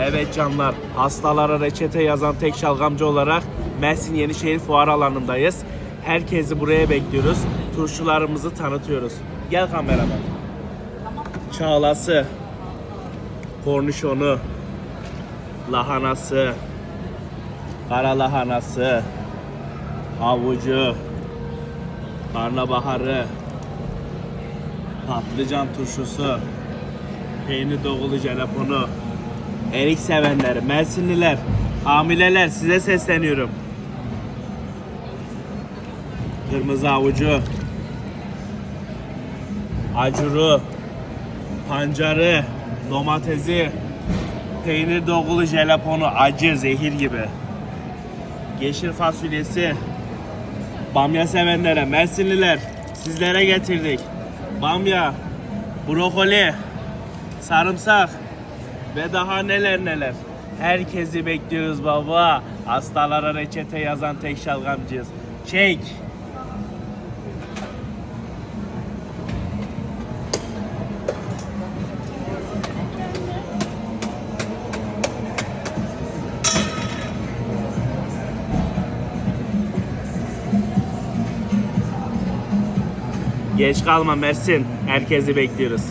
Evet canlar, hastalara reçete yazan tek şalgamcı olarak Mersin Yenişehir Fuar alanındayız. Herkesi buraya bekliyoruz. Turşularımızı tanıtıyoruz. Gel kameraman. Çağlası, kornişonu, lahanası, kara lahanası, havucu, karnabaharı, patlıcan turşusu, peynir doğulu jelaponu, erik sevenler, Mersinliler, hamileler size sesleniyorum. Kırmızı havucu, acuru, pancarı, domatesi, peynir doğulu jelaponu, acı, zehir gibi. Yeşil fasulyesi, bamya sevenlere, Mersinliler sizlere getirdik. Bamya, brokoli, sarımsak ve daha neler neler. Herkesi bekliyoruz baba. Hastalara reçete yazan tek şalgamcıyız. Çek. Geç kalma Mersin. Herkesi bekliyoruz.